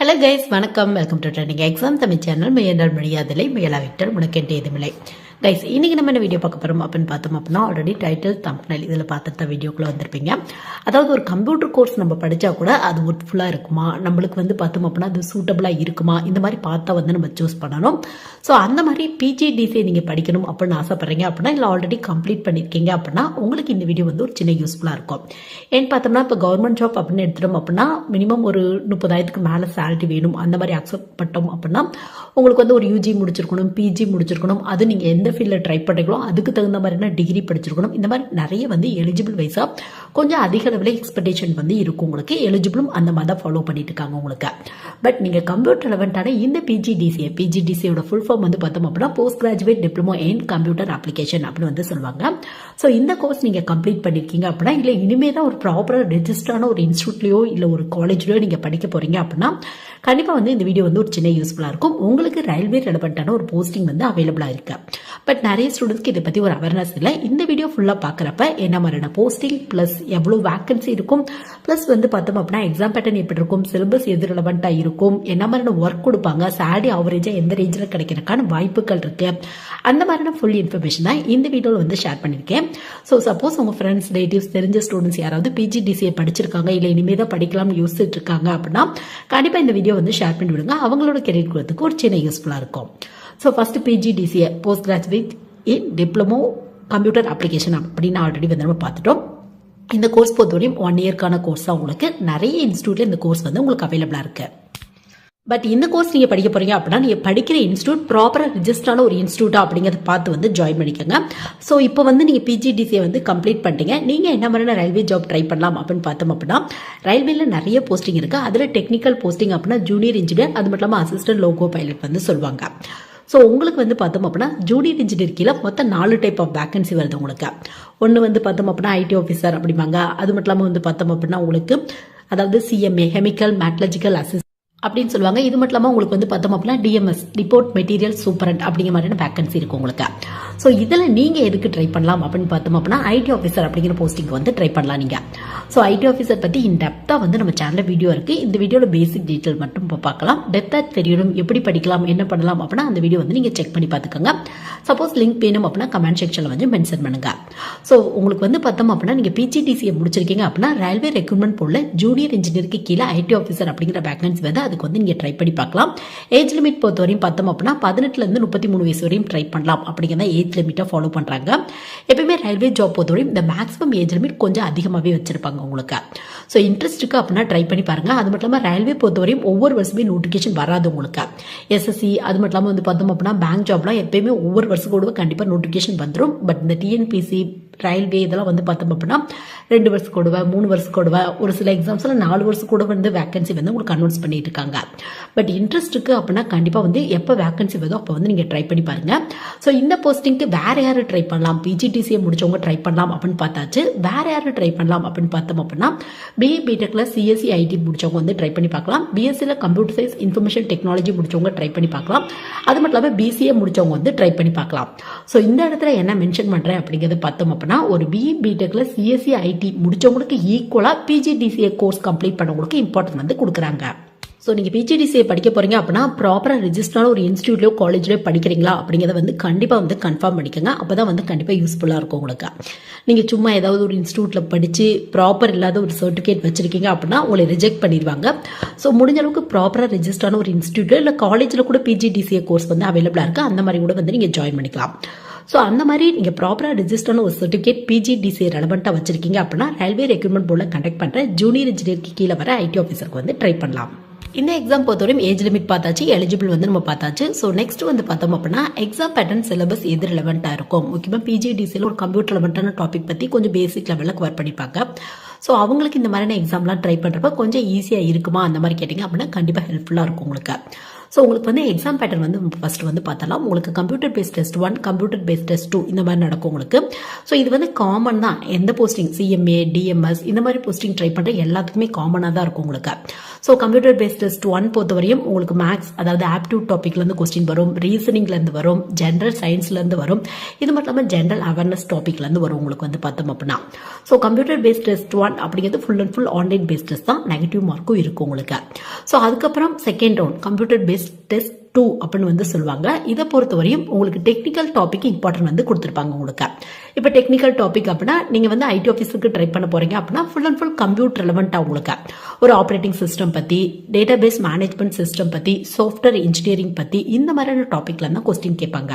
Hello guys வணக்கம். Welcome to trending exam Tamil channel முயன்றால் முடியாதில்லை முயலாவிட்டால் உனக்கென்று எதுமில்லை கைஸ் இன்றைக்கி நம்ம என்ன வீடியோ பார்க்க போகிறோம் அப்படின்னு பார்த்தோம் அப்படின்னா ஆல்ரெடி டைட்டில் தம்ப்னல் இதில் பார்த்துட்டு வீடியோக்குள்ளே வந்திருப்பீங்க. அதாவது ஒரு கம்ப்யூட்டர் கோர்ஸ் நம்ம படித்தா கூட அது ஒர்க்ஃபுல்லாக இருக்குமா? நம்மளுக்கு வந்து பார்த்தோம் அப்படின்னா அது சூட்டபிளாக இருக்குமா? இந்த மாதிரி பார்த்தா வந்து நம்ம சூஸ் பண்ணணும். ஸோ அந்த மாதிரி பிஜிடிசி நீங்கள் படிக்கணும் அப்படின்னு ஆசைப்பட்றீங்க அப்படின்னா இல்லை ஆல்ரெடி கம்ப்ளீட் பண்ணியிருக்கீங்க அப்படின்னா உங்களுக்கு இந்த வீடியோ வந்து ஒரு சின்ன யூஸ்ஃபுல்லாக இருக்கும். ஏன்னு பார்த்தோம்னா இப்போ கவர்மெண்ட் ஜாப் அப்படின்னு எடுத்துட்டோம் அப்படின்னா மினிமம் ஒரு முப்பதாயிரத்துக்கு மேலே சேலரி வேணும். அந்த மாதிரி அக்செப்ட் பட்டோம் அப்படின்னா உங்களுக்கு வந்து ஒரு யூஜி முடிச்சிருக்கணும் பிஜி முடிச்சிருக்கணும். அது நீங்கள் எந்த ஃபீல்டில் ட்ரை பண்ணுறீங்களோ அதுக்கு தகுந்த மாதிரினா டிகிரி படிச்சிருக்கணும். இந்த மாதிரி நிறைய வந்து எலிஜிபிள் வைஸாக கொஞ்சம் அதிக அளவில் எக்ஸ்பெக்டேஷன் வந்து இருக்கும் உங்களுக்கு. எலிஜிபிளும் அந்த மாதிரி தான் ஃபாலோ பண்ணிட்டு இருக்காங்க உங்களுக்கு. பட் நீங்கள் கம்ப்யூட்டர் லெவன்ட்டான இந்த பிஜிடிசிஏ பிஜிடிசியோட ஃபுல் ஃபார்ம் வந்து பார்த்தோம் அப்படின்னா post graduate diploma in computer application அப்படின்னு வந்து சொல்லுவாங்க. ஸோ இந்த கோர்ஸ் நீங்கள் கம்ப்ளீட் பண்ணியிருக்கீங்க அப்படின்னா இல்லை இனிமேல் தான் ஒரு ப்ராப்பராக ரெஜிஸ்டரான ஒரு இன்ஸ்டியூட்லையோ இல்லை ஒரு காலேஜ்லையோ நீங்கள் படிக்க போகிறீங்க அப்படின்னா கண்டிப்பாக வந்து இந்த வீடியோ வந்து ஒரு சின்ன யூஸ்ஃபுல்லாக இருக்கும். உங்களுக்கு ரயில்வே ரிலவெண்ட்டான ஒரு போஸ்டிங் வந்து அவைலபிளாக இருக்கு. பட் நிறைய ஸ்டூடெண்ட்ஸ்க்கு இதை பற்றி ஒரு அவேர்னஸ் இல்லை. இந்த வீடியோ ஃபுல்லாக பார்க்குறப்ப என்ன மாதிரியான போஸ்டிங் ப்ளஸ் எவ்வளோ வேக்கன்சி இருக்கும்? ப்ளஸ் வந்து பார்த்தோம் அப்படின்னா எக்ஸாம் பேட்டர்ன் எப்படி இருக்கும்? சிலபஸ் எது ரிலவெண்ட்டாக இருக்கும்? என்ன மாதிரியான ஒர்க் கொடுப்பாங்க? சேலரி ஆவரேஜாக எந்த ரேஞ்சில் கிடைக்கிறதுக்கான வாய்ப்புகள் இருக்கு? அந்த மாதிரியான ஃபுல் இன்ஃபர்மேஷன் தான் இந்த வீடியோவில் வந்து ஷேர் பண்ணியிருக்கேன். ஸோ சப்போஸ் உங்கள் ஃப்ரெண்ட்ஸ் ரிலேட்டிவ்ஸ் தெரிஞ்ச ஸ்டூடெண்ட்ஸ் யாராவது பிஜிடிசியை படிச்சிருக்காங்க. இல்லை இனிமேல் தான் படிக்கலாம்னு யோசிச்சுட்டு இருக்காங்க அப்படின்னா கண்டிப்பாக இந்த வீடியோ வந்து ஷேர் பண்ணி விடுங்க. அவங்களோட கெரியர் கொடுத்துக்கு ஒரு சின்ன யூஸ்ஃபுல்லாக இருக்கும். So first PGDCA post graduate in diploma computer application அப்படின்னு ஆல்ரெடி வந்து நம்ம பார்த்துட்டோம். இந்த கோர்ஸ் பொறுத்தவரையும் ஒன் இயர்க்கான கோர்ஸ் தான் உங்களுக்கு நிறைய இன்ஸ்டியூட்டில் இந்த கோர்ஸ் வந்து உங்களுக்கு அவைலபிளாக இருக்குது பட் இந்த கோர்ஸ் நீங்கள் படிக்க போறீங்க அப்படின்னா நீங்கள் படிக்கிற இன்ஸ்டியூட் ப்ராப்பராக ரிஜிஸ்டரான ஒரு இன்ஸ்டியூட்டா அப்படிங்கிறத பார்த்து வந்து ஜாயின் பண்ணிக்கோங்க. ஸோ இப்போ வந்து நீங்கள் பிஜிடிசியை வந்து கம்ப்ளீட் பண்ணிட்டீங்க. நீங்கள் என்ன மாதிரியான ரயில்வே ஜாப் ட்ரை பண்ணலாம் அப்படின்னு பார்த்தோம் அப்படின்னா ரயில்வேல நிறைய போஸ்டிங் இருக்கு. அதில் டெக்னிக்கல் போஸ்டிங் அப்படின்னா ஜூனியர் இன்ஜினியர் அது மட்டும் இல்லாமல் அசிஸ்டன்ட் லோகோ பைலட் வந்து சொல்லுவாங்க. ஸோ உங்களுக்கு வந்து பார்த்தோம் அப்படின்னா ஜூனியர் இன்ஜினியர் கீழே மொத்தம் நாலு டைப் ஆஃப் வேக்கன்சி வருது உங்களுக்கு. ஒன்று வந்து பார்த்தோம் அப்படின்னா ஐடி ஆஃபீஸர் அப்படிம்பாங்க. அது மட்டும் இல்லாமல் வந்து பார்த்தோம் அப்படின்னா உங்களுக்கு அதாவது சிஎம்ஏ கெமிக்கல் மேட்லஜிக்கல் அசிஸ்ட் அப்படின்னு சொல்லுவாங்க. இது மட்டும் இல்லாமல் உங்களுக்கு வந்து பார்த்தோம் அப்படின்னா டிஎம்எஸ் ரிப்போர்ட் மெட்டீரியல் சூப்பரண்ட் அப்படிங்கிற மாதிரியான வேக்கன்சி இருக்கு உங்களுக்கு. ஸோ இதில் நீங்கள் எதுக்கு ட்ரை பண்ணலாம் அப்படின்னு பார்த்தோம் அப்படின்னா ஐடி ஆஃபீஸர் அப்படிங்கிற போஸ்டிங் வந்து ட்ரை பண்ணலாம் நீங்கள் ஸோ ஐடி ஆஃபீஸர் பற்றி இன் டெப்த்தாக வந்து நம்ம சேனலில் வீடியோ இருக்குது இந்த வீடியோவில் பேசிக் டீட்டெயில் மட்டும் இப்போ பார்க்கலாம். டெப்த்தாக தெரியணும் எப்படி படிக்கலாம் என்ன பண்ணலாம் அப்படின்னா அந்த வீடியோ வந்து நீங்கள் செக் பண்ணி பார்த்துக்கோங்க. சப்போஸ் லிங்க் வேணும் அப்படின்னா கமெண்ட் செக்ஷனில் வந்து மென்ஷன் பண்ணுங்கள் ஸோ உங்களுக்கு வந்து பார்த்தோம் அப்படின்னா நீங்கள் பிஜிடிசியை முடிச்சிருக்கீங்க அப்படின்னா ரயில்வே ரெக்ரூட்மெண்ட் போல ஜூனியர் இன்ஜினியருக்கு கீழே ஐடி ஆஃபீஸர் அப்படிங்கிற வேக்கன்சி வந்து அதுக்கு வந்து நீங்கள் ட்ரை பண்ணி பார்க்கலாம். ஏஜ் லிமிட் பொறுத்த வரையும் பார்த்தோம் அப்படின்னா பதினெட்டுலேருந்து முப்பத்தி மூணு வயசு வரையும் ட்ரை பண்ணலாம். அப்படிங்கிற ஏஜ் லிமிட்டை ஃபாலோ பண்ணுறாங்க எப்பயுமே ரயில்வே ஜாப் பொறுத்தவரையும் இந்த மேக்ஸிமம் ஏஜ் லிமிட் கொஞ்சம் அதிகமாகவே வச்சிருப்பாங்க உங்களுக்கு. ஸோ இன்ட்ரெஸ்ட் இருக்கு அப்படின்னா ட்ரை பண்ணி பாருங்க. அது மட்டும் இல்லாமல் ரயில்வே பொறுத்தவரையும் ஒவ்வொரு வருஷமே நோட்டிஃபிகேஷன் வராது உங்களுக்கு. எஸ்எஸ்சி அது மட்டும் இல்லாமல் வந்து பார்த்தோம் அப்படின்னா பேங்க் ஜாப்லாம் எப்பயுமே ஒவ்வொரு வருஷம் கூட கண்டிப்பாக நோட்டிஃபிகேஷன் வந்துடும் பட் இந்த டிஎன்பிசி ரயில்வே இதெல்லாம் வந்து பார்த்தோம் அப்படின்னா ரெண்டு வருஷம் கொடுவை மூணு வருஷம் கொடுவை ஒரு சில எக்ஸாம்ஸில் நாலு வருஷம் கூட வந்து வேகன்சி வந்து உங்களுக்கு அனௌன்ஸ் பண்ணிட்டு இருக்காங்க. பட் இன்ட்ரெஸ்ட்டுக்கு அப்படின்னா கண்டிப்பாக வந்து எப்போ வேகன்சி வருதோ அப்போ வந்து நீங்கள் ட்ரை பண்ணி பாருங்க. ஸோ இந்த போஸ்டிங்க்கு வேற யார் ட்ரை பண்ணலாம்? பிஜிடிசியை முடிச்சவங்க ட்ரை பண்ணலாம் அப்படின்னு பார்த்தாச்சு. வேற யார் ட்ரை பண்ணலாம் அப்படின்னு பார்த்தோம் அப்படின்னா பிஏ பிடெக்ல சிஎஸ்சி ஐடி முடிச்சவங்க வந்து ட்ரை பண்ணி பார்க்கலாம். பிஎஸ்சியில் கம்ப்யூட்டர் சயின்ஸ் இன்ஃபர்மேஷன் டெக்னாலஜி முடிச்சவங்க ட்ரை பண்ணி பார்க்கலாம். அது மட்டும் இல்லாமல் பிசிஏ முடிச்சவங்க வந்து ட்ரை பண்ணி பார்க்கலாம். ஸோ இந்த இடத்துல என்ன மென்ஷன் பண்ணுறேன் அப்படிங்கிறது பார்த்தோம் அப்படின்னா ஒரு பிஇ பிடெக்ல சிஎஸ்சி ஐடி முடிச்சவங்களுக்கு ஈக்குவலாக பிஜிடிசிஏ கோர்ஸ் கம்ப்ளீட் பண்ணவங்களுக்கு இம்பார்ட்டன்ட் வந்து கொடுக்குறாங்க. ஸோ நீங்கள் பிஜிடிசியை படிக்க போகிறீங்க அப்படின்னா ப்ராப்பராக ரிஜிஸ்டரான ஒரு இன்ஸ்டியூட்லையோ காலேஜ்லையோ படிக்கிறீங்களா அப்படிங்கிறத வந்து கண்டிப்பாக வந்து கன்ஃபார்ம் பண்ணிக்கோங்க. அப்போ தான் வந்து கண்டிப்பாக யூஸ்ஃபுல்லாக இருக்கும் உங்களுக்கு. நீங்கள் சும்மா ஏதாவது ஒரு இன்ஸ்டியூட்டில் படித்து ப்ராப்பர் இல்லாத ஒரு சர்டிஃபிகேட் வச்சுருக்கீங்க அப்படின்னா உங்களை ரிஜெக்ட் பண்ணிடுவாங்க. ஸோ முடிஞ்ச அளவுக்கு ப்ராப்பராக ரிஜிஸ்டரான ஒரு இன்ஸ்டியூட்டில் இல்லை காலேஜில் கூட பிஜிடிசிஏ கோர்ஸ் வந்து அவைலபிளாக இருக்குது அந்த மாதிரி கூட வந்து நீங்கள் ஜாயின் பண்ணிக்கலாம். ஸோ அந்த மாதிரி நீங்கள் ப்ராப்பராக ரிஜிஸ்டர்னு ஒரு சர்டிஃபிகேட் பிஜிடிசி ரெலவெண்ட்டாக வச்சிருக்கீங்க அப்படின்னா ரயில்வே ரெக்ரூட்மெண்ட் போர்டில் கண்டக்ட் பண்ணுற ஜூனியர் இன்ஜினியருக்கு கீழே வர ஐடி ஆஃபீஸருக்கு வந்து ட்ரை பண்ணலாம். இந்த எக்ஸாம் பொறுத்தவரையும் ஏஜ் லிமிட் பார்த்தாச்சு எலிஜிபிள் வந்து நம்ம பார்த்தாச்சு. ஸோ நெக்ஸ்ட் வந்து பார்த்தோம் அப்படின்னா எக்ஸாம் பேட்டர்ன் சிலபஸ் எது ரிலவெண்ட்டாக இருக்கும்? முக்கியமாக பிஜிடிசியில் ஒரு கம்ப்யூட்டர் ரிலவெண்ட்டான டாபிக் பற்றி கொஞ்சம் பேசிக் லெவலில் கவர் பண்ணிப்பாங்க. ஸோ அவங்களுக்கு இந்த மாதிரியான எக்ஸாம்லாம் ட்ரை பண்ணுறப்ப கொஞ்சம் ஈஸியாக இருக்குமா? அந்த மாதிரி கேட்டிங்க அப்படின்னா கண்டிப்பாக ஹெல்ப்ஃபுல்லாக இருக்கும் உங்களுக்கு. ஸோ உங்களுக்கு வந்து எக்ஸாம் பேட்டர்ன் வந்து ஃபர்ஸ்ட் வந்து பார்த்தலாம் உங்களுக்கு computer based test one computer based test two இந்த மாதிரி நடக்கும் உங்களுக்கு. ஸோ இது வந்து காமன் தான். எந்த போஸ்டிங் சிஎம்ஏ டிஎம்எஸ் இந்த மாதிரி போஸ்டிங் ட்ரை பண்ணுற எல்லாத்துக்குமே காமனாக தான் இருக்கும் உங்களுக்கு. So computer based test one பொறுத்தவரையும் உங்களுக்கு மேக்ஸ் அதாவது ஆப்டியூட் டாப்பிக்லேருந்து கொஸ்டின் வரும் ரீசனிங்லேருந்து வரும் ஜென்ரல் சயின்ஸ்லேருந்து வரும். இது மட்டும் இல்லாமல் ஜென்ரல் அவேர்னஸ் டாப்பிக்லேருந்து வரும் உங்களுக்கு வந்து பார்த்தோம் அப்படின்னா. So computer based test one அப்படிங்கிறது full and full online based test தான் நெகட்டிவ் மார்க்கும் இருக்கும் உங்களுக்கு. ஸோ அதுக்கப்புறம் second round computer based test two அப்படின்னு வந்து சொல்லுவாங்க. இதை பொறுத்தவரையும் உங்களுக்கு டெக்னிக்கல் டாபிக் இம்பார்ட்டன்ட் வந்து கொடுத்துருப்பாங்க உங்களுக்கு. இப்போ டெக்னிக்கல் டாபிக் அப்படின்னா நீங்கள் வந்து ஐடி ஆஃபீஸுக்கு ட்ரை பண்ண போறீங்க அப்படின்னா ஃபுல் அண்ட் ஃபுல் கம்ப்யூட்டர் ரெலவெண்ட்டாக உங்களுக்கு. ஒரு ஆப்ரேட்டிங் சிஸ்டம் பற்றி டேட்டா பேஸ் மேனேஜ்மெண்ட் சிஸ்டம் பற்றி சாஃப்ட்வேர் இன்ஜினியரிங் பற்றி இந்த மாதிரியான டாப்பிக்கில் தான் கொஸ்டின் கேட்பாங்க.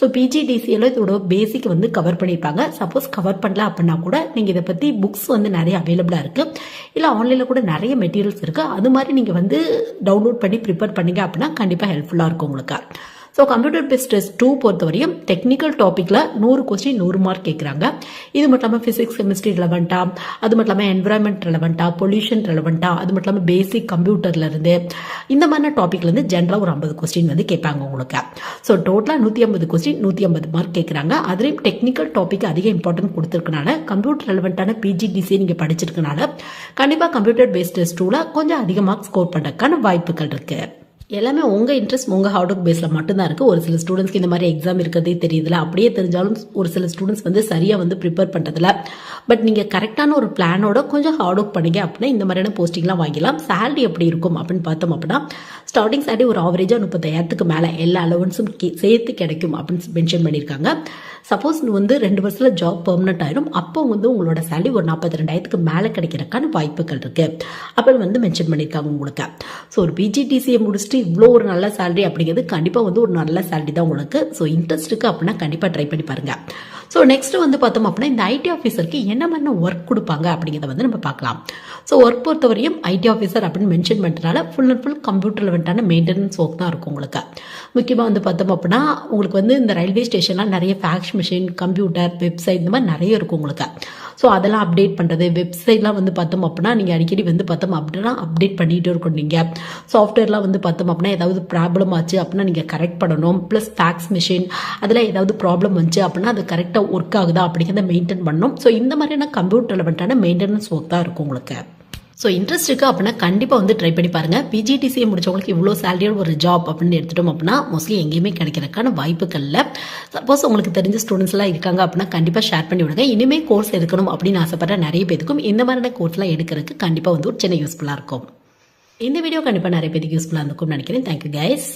ஸோ பிஜிடிசியில் இதோட பேசிக் வந்து கவர் பண்ணியிருப்பாங்க சப்போஸ் கவர் பண்ணல அப்படின்னா கூட நீங்கள் இதை பற்றி புக்ஸ் வந்து நிறைய அவைலபிளாக இருக்குது இல்லை ஆன்லைனில் கூட நிறைய மெட்டீரியல்ஸ் இருக்குது அது மாதிரி நீங்கள் வந்து டவுன்லோட் பண்ணி ப்ரிப்பேர் பண்ணீங்க அப்படின்னா கண்டிப்பாக ஹெல்ப்ஃபுல்லாக இருக்கும் உங்களுக்கு. So computer based test two பொறுத்தவரையும் டெக்னிக்கல் டாப்பிக்கில் நூறு கொஸ்டின் நூறு மார்க் கேட்குறாங்க இது மட்டும் இல்லாமல் ஃபிசிக்ஸ் கெமிஸ்ட்ரி ரெலவெண்ட்டா அது மட்டும் இல்லாமல் என்வரான்மெண்ட் ரெலவெண்ட்டா பொல்யூஷன் ரெலவெண்ட்டா அது மட்டும் இல்லாமல் பேசிக் கம்ப்யூட்டர்லேருந்து இந்த மாதிரியான டாப்பிக்லேருந்து ஜென்ரலாக ஒரு ஐம்பது கொஸ்டின் வந்து கேட்பாங்க உங்களுக்கு. ஸோ டோட்டலாக நூற்றி ஐம்பது கொஸ்டின் நூற்றி ஐம்பது மார்க் கேட்குறாங்க அதுலேயும் டெக்னிக்கல் டாபிக் அதிக இம்பார்ட்டன்ட் கொடுத்துருக்கனால கம்ப்யூட்டர் ரெலவெண்ட்டான பிஜிடிசி நீங்கள் படிச்சிருக்கனால கண்டிப்பாக கம்ப்யூட்டர் பேஸ்ட் டெஸ்ட் டூவில் கொஞ்சம் அதிக மார்க் ஸ்கோர் பண்ணுறதுக்கான வாய்ப்புகள் இருக்குது எல்லாமே உங்கள் இன்ட்ரெஸ்ட் உங்கள் ஹார்ட் ஒர்க் பேஸில் மட்டும்தான் இருக்குது ஒரு சில ஸ்டூடெண்ட்ஸ்க்கு இந்த மாதிரி எக்ஸாம் இருக்கிறதே தெரியுதுல அப்படியே தெரிஞ்சாலும் ஒரு சில ஸ்டூடெண்ட்ஸ் வந்து சரியாக வந்து ப்ரிப்பேர் பண்ணுறதில்ல பட் நீங்கள் கரெக்டான ஒரு பிளானோட கொஞ்சம் ஹார்ட் ஒர்க் பண்ணீங்க அப்படின்னா இந்த மாதிரியான போஸ்டிங்லாம் வாங்கிக்கலாம் சேலரி எப்படி இருக்கும் அப்படின்னு பார்த்தோம் அப்படின்னா ஸ்டார்டிங் சேலரி ஒரு ஆவரேஜாக முப்பத்தாயிரத்துக்கு மேலே எல்லா அலவன்ஸும் சேர்த்து கிடைக்கும் அப்படின்னு மென்ஷன் பண்ணியிருக்காங்க. சப்போஸ் வந்து ரெண்டு வருஷத்தில் ஜாப் பெர்மனெண்ட் ஆயிரும். அப்போ வந்து உங்களோட சேலரி ஒரு நாற்பத்தி ரெண்டாயிரத்துக்கு மேலே கிடைக்கிறதுக்கான வாய்ப்புகள் இருக்குது அப்படின்னு வந்து மென்ஷன் பண்ணியிருக்காங்க உங்களுக்கு. ஸோ ஒரு பிஜிடிசியை முடிச்சுட்டு இவ்வளோ ஒரு நல்ல சேலரி அப்படிங்கிறது கண்டிப்பாக வந்து ஒரு நல்ல சேலரி தான் உங்களுக்கு. ஸோ இன்ட்ரெஸ்ட் இருக்கு அப்படின்னா கண்டிப்பாக ட்ரை பண்ணி பாருங்கள் ஸோ நெக்ஸ்ட் வந்து பார்த்தோம் அப்படின்னா இந்த ஐடி ஆஃபீஸருக்கு என்ன மாதிரி ஒர்க் கொடுப்பாங்க அப்படிங்கிறத வந்து நம்ம பார்க்கலாம். ஸோ ஒர்க் பொறுத்தவரையும் ஐடி ஆஃபீஸர் அப்படின்னு மென்ஷன் பண்ணுறதுனால ஃபுல் அண்ட் ஃபுல் கம்ப்யூட்டர் வந்துட்டான மெயின்டெனன்ஸ் ஒர்க் தான் இருக்கும் உங்களுக்கு. முக்கியமாக வந்து பார்த்தோம் அப்படின்னா உங்களுக்கு வந்து இந்த ரயில்வே ஸ்டேஷன்லாம் நிறைய ஃபேக்ஸ் மிஷின் கம்ப்யூட்டர் வெப்சைட் இந்த மாதிரி நிறைய இருக்கும் உங்களுக்கு. ஸோ அதெல்லாம் அப்டேட் பண்ணுறது வெப்சைட்லாம் வந்து பார்த்தோம் அப்படின்னா நீங்கள் அடிக்கடி வந்து பார்த்தோம் அப்படின்னா அப்டேட் பண்ணிகிட்டே இருக்கணும் நீங்கள் சாஃப்ட்வேர்லாம் வந்து பார்த்தோம் அப்படின்னா ஏதாவது ப்ராப்ளம் ஆச்சு அப்படின்னா நீங்கள் கரெக்ட் பண்ணணும். ப்ளஸ் ஃபேக்ஸ் மிஷின் அதில் ஏதாவது ப்ராப்ளம் வந்துச்சு அப்படின்னா அது கரெக்டாக ஒர்க் ஆகுதா அப்படிங்கிறத மெயின்டைன் பண்ணணும். ஸோ இந்த மாதிரியான கம்ப்யூட்டர் ரெலவெண்ட்டான மெயின்டெனன்ஸ் ஒர்க் தான் இருக்கும் உங்களுக்கு. ஸோ இன்ட்ரெஸ்ட் இருக்குது அப்படின்னா கண்டிப்பாக வந்து ட்ரை பண்ணி பாருங்கள் பிஜிடிசியை முடிச்சவங்களுக்கு இவ்வளோ சேலரியோட ஒரு ஜாப் அப்படின்னு எடுத்துட்டோம் அப்படின்னா மோஸ்ட்லி எங்கேயுமே கிடைக்கிறதுக்கான வாய்ப்புகள் இல்லை. சப்போஸ் உங்களுக்கு தெரிஞ்ச ஸ்டூடெண்ட்ஸ்லாம் இருக்காங்க அப்படின்னா கண்டிப்பாக ஷேர் பண்ணி விடுங்க. இனிமேல் கோர்ஸ் எடுக்கணும் அப்படின்னு ஆசைப்படுற நிறைய பேருக்கும் இந்த மாதிரியான கோர்ஸ்லாம் எடுக்கிறதுக்கு கண்டிப்பாக வந்து ஒரு சின்ன யூஸ்ஃபுல்லாக இருக்கும். இந்த வீடியோ கண்டிப்பாக நிறைய பேருக்கு யூஸ்ஃபுல்லாக இருக்கும் நினைக்கிறேன். Thank you guys